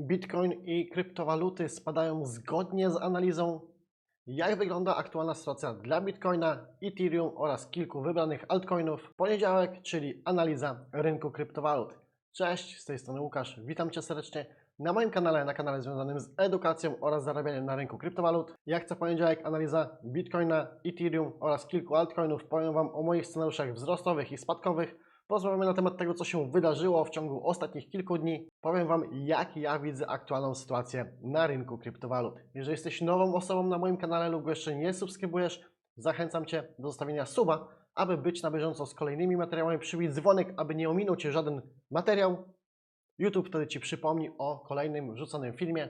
Bitcoin i kryptowaluty spadają zgodnie z analizą, jak wygląda aktualna sytuacja dla Bitcoina, Ethereum oraz kilku wybranych altcoinów. Poniedziałek, czyli analiza rynku kryptowalut. Cześć, z tej strony Łukasz, witam Cię serdecznie na moim kanale, na kanale związanym z edukacją oraz zarabianiem na rynku kryptowalut. Jak co poniedziałek analiza Bitcoina, Ethereum oraz kilku altcoinów. Powiem Wam o moich scenariuszach wzrostowych i spadkowych. Porozmawiamy na temat tego, co się wydarzyło w ciągu ostatnich kilku dni. Powiem Wam, jak ja widzę aktualną sytuację na rynku kryptowalut. Jeżeli jesteś nową osobą na moim kanale lub jeszcze nie subskrybujesz, zachęcam Cię do zostawienia suba, aby być na bieżąco z kolejnymi materiałami. Przybij dzwonek, aby nie ominął Cię żaden materiał. YouTube wtedy Ci przypomni o kolejnym wrzuconym filmie.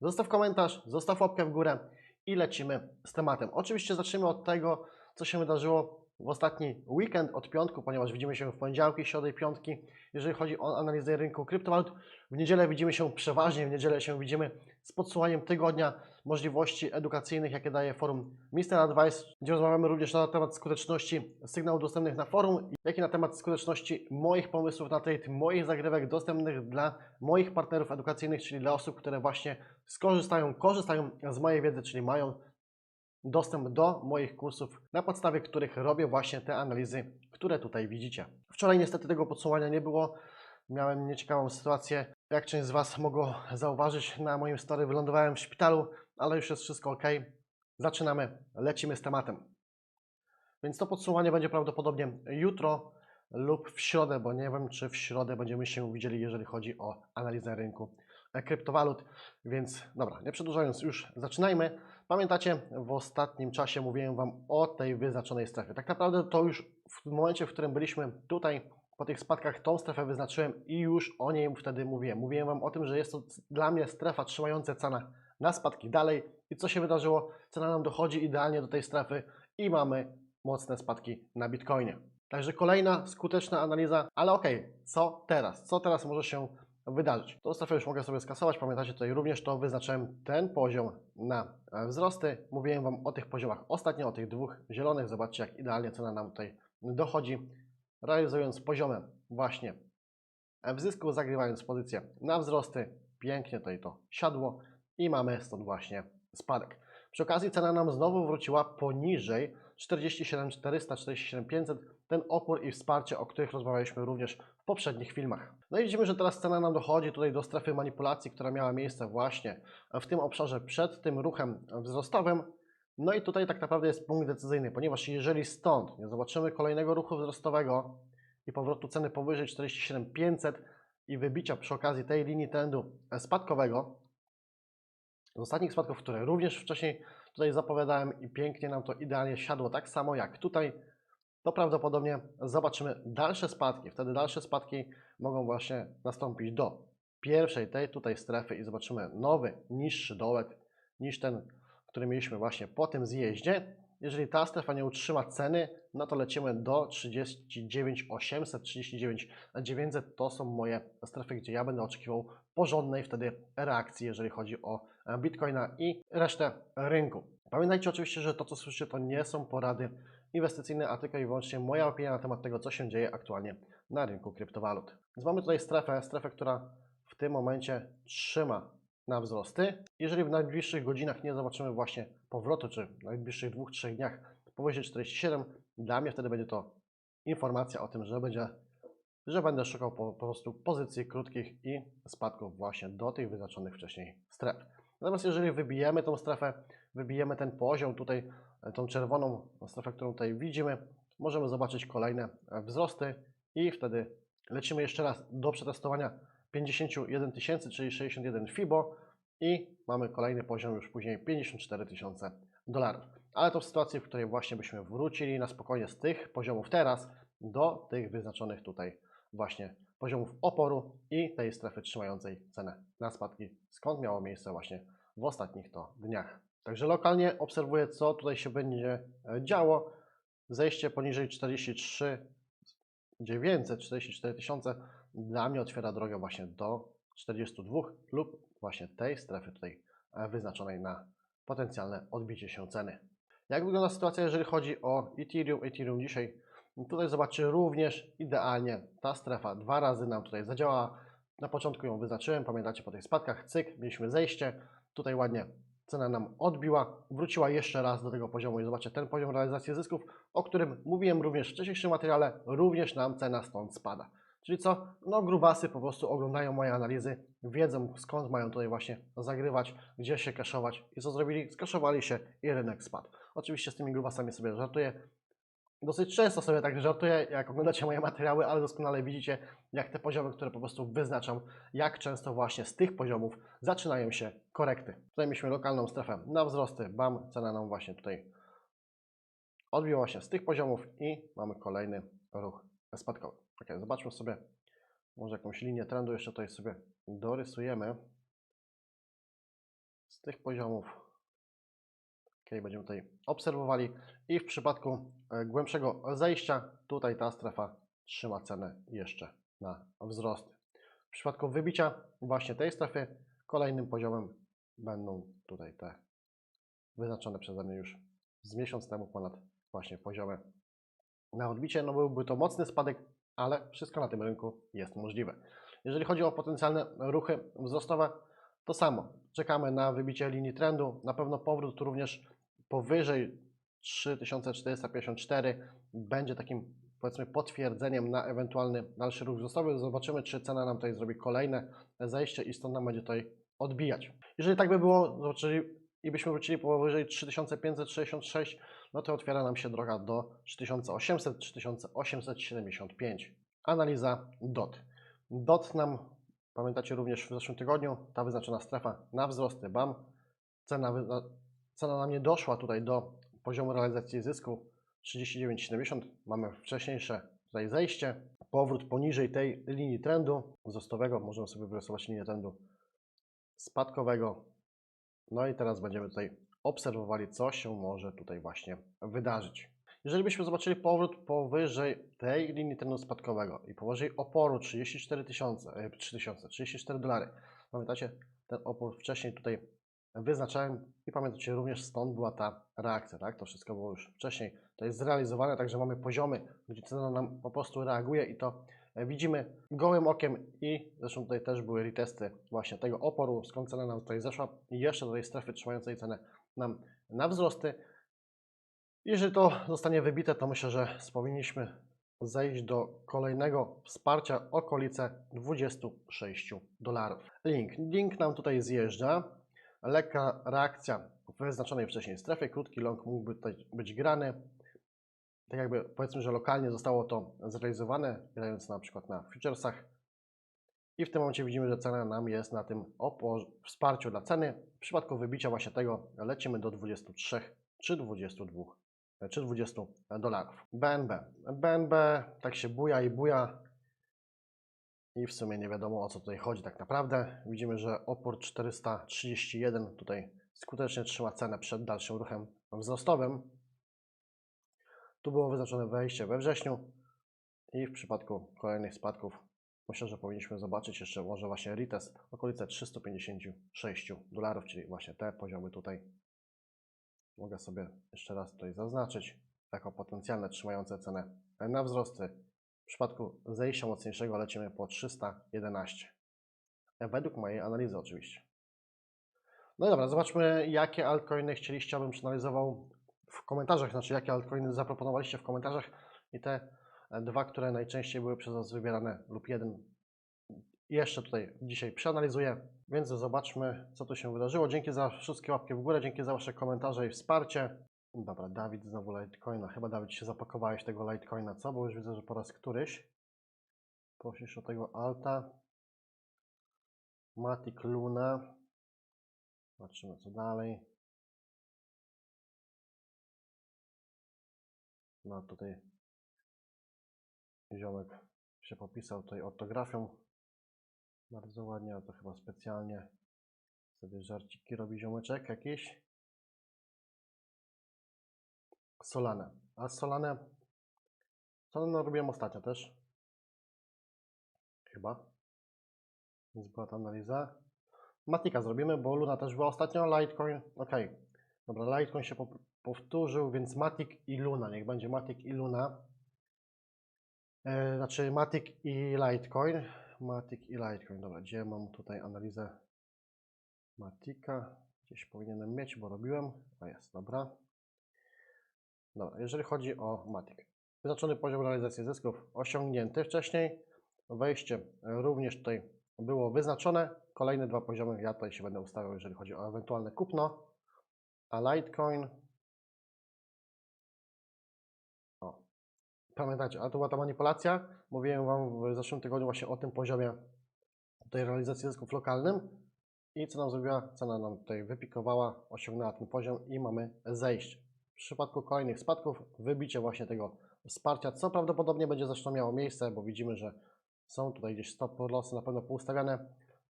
Zostaw komentarz, zostaw łapkę w górę i lecimy z tematem. Oczywiście zaczniemy od tego, co się wydarzyło w ostatni weekend od piątku, ponieważ widzimy się w poniedziałki, środy i piątki, jeżeli chodzi o analizę rynku kryptowalut. W niedzielę widzimy się przeważnie, w niedzielę się widzimy z podsumowaniem tygodnia możliwości edukacyjnych, jakie daje forum Mr. Advice, gdzie rozmawiamy również na temat skuteczności sygnałów dostępnych na forum, jak i na temat skuteczności moich pomysłów na trade, moich zagrywek dostępnych dla moich partnerów edukacyjnych, czyli dla osób, które właśnie skorzystają, korzystają z mojej wiedzy, czyli mają dostęp do moich kursów, na podstawie których robię właśnie te analizy, które tutaj widzicie. Wczoraj niestety tego podsumowania nie było. Miałem nieciekawą sytuację. Jak część z Was mogło zauważyć na moim story, wylądowałem w szpitalu, ale już jest wszystko ok. Zaczynamy, lecimy z tematem. Więc to podsumowanie będzie prawdopodobnie jutro lub w środę, bo nie wiem, czy w środę będziemy się widzieli, jeżeli chodzi o analizę rynku kryptowalut. Więc dobra, nie przedłużając, już zaczynajmy. Pamiętacie, w ostatnim czasie mówiłem Wam o tej wyznaczonej strefie. Tak naprawdę to już w momencie, w którym byliśmy tutaj po tych spadkach, tą strefę wyznaczyłem i już o niej wtedy mówiłem. Mówiłem Wam o tym, że jest to dla mnie strefa trzymająca cena na spadki dalej. I co się wydarzyło? Cena nam dochodzi idealnie do tej strefy i mamy mocne spadki na Bitcoinie. Także kolejna skuteczna analiza, ale okej, co teraz? Co teraz może się wydarzyć? Tą strefę już mogę sobie skasować. Pamiętacie, tutaj również to wyznaczyłem ten poziom na e, wzrosty. Mówiłem Wam o tych poziomach ostatnio, o tych dwóch zielonych. Zobaczcie, jak idealnie cena nam tutaj dochodzi, realizując poziomem właśnie w zysku, zagrywając pozycję na wzrosty. Pięknie tutaj to siadło i mamy stąd właśnie spadek. Przy okazji cena nam znowu wróciła poniżej 47 400, 47 500, ten opór i wsparcie, o których rozmawialiśmy również w poprzednich filmach. No i widzimy, że teraz cena nam dochodzi tutaj do strefy manipulacji, która miała miejsce właśnie w tym obszarze przed tym ruchem wzrostowym. No i tutaj tak naprawdę jest punkt decyzyjny, ponieważ jeżeli stąd nie zobaczymy kolejnego ruchu wzrostowego i powrotu ceny powyżej 47 500 i wybicia przy okazji tej linii trendu spadkowego, z ostatnich spadków, które również wcześniej tutaj zapowiadałem i pięknie nam to idealnie siadło, tak samo jak tutaj, to prawdopodobnie zobaczymy dalsze spadki. Wtedy dalsze spadki mogą właśnie nastąpić do pierwszej tej tutaj strefy i zobaczymy nowy, niższy dołek niż ten, który mieliśmy właśnie po tym zjeździe. Jeżeli ta strefa nie utrzyma ceny, no to lecimy do 39 800, 39 900. To są moje strefy, gdzie ja będę oczekiwał porządnej wtedy reakcji, jeżeli chodzi o Bitcoina i resztę rynku. Pamiętajcie oczywiście, że to, co słyszycie, to nie są porady inwestycyjne, a tylko i wyłącznie moja opinia na temat tego, co się dzieje aktualnie na rynku kryptowalut. Więc mamy tutaj strefę, strefę, która w tym momencie trzyma na wzrosty. Jeżeli w najbliższych godzinach nie zobaczymy właśnie powrotu, czy w najbliższych dwóch, trzech dniach powyżej 47, dla mnie wtedy będzie to informacja o tym, że będzie że będę szukał po, po prostu pozycji krótkich i spadków właśnie do tych wyznaczonych wcześniej stref. Natomiast jeżeli wybijemy tą strefę, wybijemy ten poziom tutaj, tą czerwoną strefę, którą tutaj widzimy, możemy zobaczyć kolejne wzrosty i wtedy lecimy jeszcze raz do przetestowania 51 tysięcy, czyli 61 FIBO i mamy kolejny poziom już później 54 tysiące dolarów. Ale to w sytuacji, w której właśnie byśmy wrócili na spokojnie z tych poziomów teraz do tych wyznaczonych tutaj właśnie poziomów oporu i tej strefy trzymającej cenę na spadki, skąd miało miejsce właśnie w ostatnich to dniach. Także lokalnie obserwuję, co tutaj się będzie e, działo. Zejście poniżej 43 900, 44 tysiące dla mnie otwiera drogę właśnie do 42 lub właśnie tej strefy tutaj e, wyznaczonej na potencjalne odbicie się ceny. Jak wygląda sytuacja, jeżeli chodzi o Ethereum? Ethereum dzisiaj Tutaj zobaczcie również idealnie ta strefa dwa razy nam tutaj zadziałała. Na początku ją wyznaczyłem, pamiętacie po tych spadkach, cyk, mieliśmy zejście, tutaj ładnie cena nam odbiła, wróciła jeszcze raz do tego poziomu i zobaczcie, ten poziom realizacji zysków, o którym mówiłem również w wcześniejszym materiale, również nam cena stąd spada. Czyli co? No grubasy po prostu oglądają moje analizy, wiedzą skąd mają tutaj właśnie zagrywać, gdzie się kaszować i co zrobili? Skaszowali się i rynek spadł. Oczywiście z tymi grubasami sobie żartuję. Dosyć często sobie tak żartuję, jak oglądacie moje materiały, ale doskonale widzicie, jak te poziomy, które po prostu wyznaczam, jak często właśnie z tych poziomów zaczynają się korekty. Tutaj mieliśmy lokalną strefę na wzrosty, bam, cena nam właśnie tutaj odbiła się z tych poziomów i mamy kolejny ruch spadkowy. Ok, zobaczmy sobie może jakąś linię trendu jeszcze tutaj sobie dorysujemy z tych poziomów. Ok, będziemy tutaj obserwowali i w przypadku e, głębszego zejścia tutaj ta strefa trzyma cenę jeszcze na wzrosty. W przypadku wybicia właśnie tej strefy kolejnym poziomem będą tutaj te wyznaczone przeze mnie już z miesiąc temu ponad właśnie poziomy na odbicie. No byłby to mocny spadek, ale wszystko na tym rynku jest możliwe. Jeżeli chodzi o potencjalne ruchy wzrostowe, to samo. Czekamy na wybicie linii trendu. Na pewno powrót również powyżej 3454 będzie takim powiedzmy potwierdzeniem na ewentualny dalszy ruch wzrostowy. Zobaczymy, czy cena nam tutaj zrobi kolejne zejście i stąd nam będzie tutaj odbijać. Jeżeli tak by było, zobaczyli i byśmy wrócili powyżej 3566, no to otwiera nam się droga do 3800-3875. Analiza DOT. DOT nam, pamiętacie również w zeszłym tygodniu, ta wyznaczona strefa na wzrosty BAM. Cena, cena nam nie doszła tutaj do poziomu realizacji zysku 39,70. Mamy wcześniejsze tutaj zejście. Powrót poniżej tej linii trendu wzrostowego. Możemy sobie wyrysować linię trendu spadkowego. No i teraz będziemy tutaj obserwowali, co się może tutaj właśnie wydarzyć. Jeżeli byśmy zobaczyli powrót powyżej tej linii trendu spadkowego i powyżej oporu 34 tysiące, e, 3000, 34 dolary, pamiętacie, ten opór wcześniej tutaj wyznaczałem i pamiętacie, również stąd była ta reakcja, tak? To wszystko było już wcześniej to jest zrealizowane, także mamy poziomy, gdzie cena nam po prostu reaguje i to e, widzimy gołym okiem i zresztą tutaj też były retesty właśnie tego oporu, skąd cena nam tutaj zeszła i jeszcze do tej strefy trzymającej cenę nam na wzrosty. Jeżeli to zostanie wybite, to myślę, że powinniśmy zejść do kolejnego wsparcia okolice 26 dolarów. Link. Link nam tutaj zjeżdża. Lekka reakcja w wyznaczonej wcześniej strefie. Krótki long mógłby tutaj być grany. Tak jakby powiedzmy, że lokalnie zostało to zrealizowane, grając na przykład na futuresach. I w tym momencie widzimy, że cena nam jest na tym wsparciu dla ceny. W przypadku wybicia właśnie tego lecimy do 23 czy 22 czy 20 dolarów. BNB. BNB tak się buja i buja i w sumie nie wiadomo o co tutaj chodzi tak naprawdę. Widzimy, że opór 431 tutaj skutecznie trzyma cenę przed dalszym ruchem wzrostowym. Tu było wyznaczone wejście we wrześniu i w przypadku kolejnych spadków myślę, że powinniśmy zobaczyć jeszcze może właśnie retest okolice 356 dolarów, czyli właśnie te poziomy tutaj mogę sobie jeszcze raz tutaj zaznaczyć jako potencjalne trzymające cenę na wzrosty. W przypadku zejścia mocniejszego lecimy po 311. Według mojej analizy oczywiście. No i dobra, zobaczmy jakie altcoiny chcieliście, abym przeanalizował w komentarzach, znaczy jakie altcoiny zaproponowaliście w komentarzach i te e, dwa, które najczęściej były przez Was wybierane lub jeden jeszcze tutaj dzisiaj przeanalizuję, więc zobaczmy, co tu się wydarzyło. Dzięki za wszystkie łapki w górę, dzięki za Wasze komentarze i wsparcie. Dobra, Dawid znowu Litecoina. Chyba Dawid się zapakowałeś tego Litecoina, co? Bo już widzę, że po raz któryś poszlisz o tego Alta. Matic Luna. Zobaczymy, co dalej. No tutaj ziomek się popisał tutaj ortografią. Bardzo ładnie, a to chyba specjalnie sobie żarciki robi ziomeczek jakiś. Solanę. A Solanę, Solanę robiłem ostatnio też. Chyba. Więc była ta analiza. Matika zrobimy, bo Luna też była ostatnio. Litecoin, ok. Dobra, Litecoin się po- powtórzył, więc Matic i Luna. Niech będzie Matic i Luna. E, znaczy Matic i Litecoin. Matic i Litecoin. Dobra, gdzie mam tutaj analizę Matika? Gdzieś powinienem mieć, bo robiłem. A jest, dobra. Dobra, jeżeli chodzi o Matic. Wyznaczony poziom realizacji zysków osiągnięty wcześniej. Wejście również tutaj było wyznaczone. Kolejne dwa poziomy ja tutaj się będę ustawiał, jeżeli chodzi o ewentualne kupno. A Litecoin. O. Pamiętajcie, ale to była ta manipulacja. Mówiłem Wam w zeszłym tygodniu właśnie o tym poziomie tej realizacji zysków lokalnym. I co nam zrobiła? Cena nam tutaj wypikowała, osiągnęła ten poziom i mamy zejście. W przypadku kolejnych spadków wybicie właśnie tego wsparcia, co prawdopodobnie będzie zresztą miało miejsce, bo widzimy, że są tutaj gdzieś stop lossy na pewno poustawiane,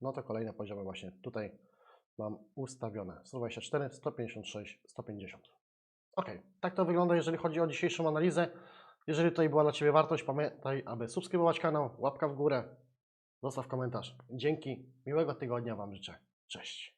no to kolejne poziomy właśnie tutaj mam ustawione. 124, 156, 150. Ok, tak to wygląda, jeżeli chodzi o dzisiejszą analizę. Jeżeli tutaj była dla Ciebie wartość, pamiętaj, aby subskrybować kanał, łapka w górę, zostaw komentarz. Dzięki, miłego tygodnia Wam życzę. Cześć.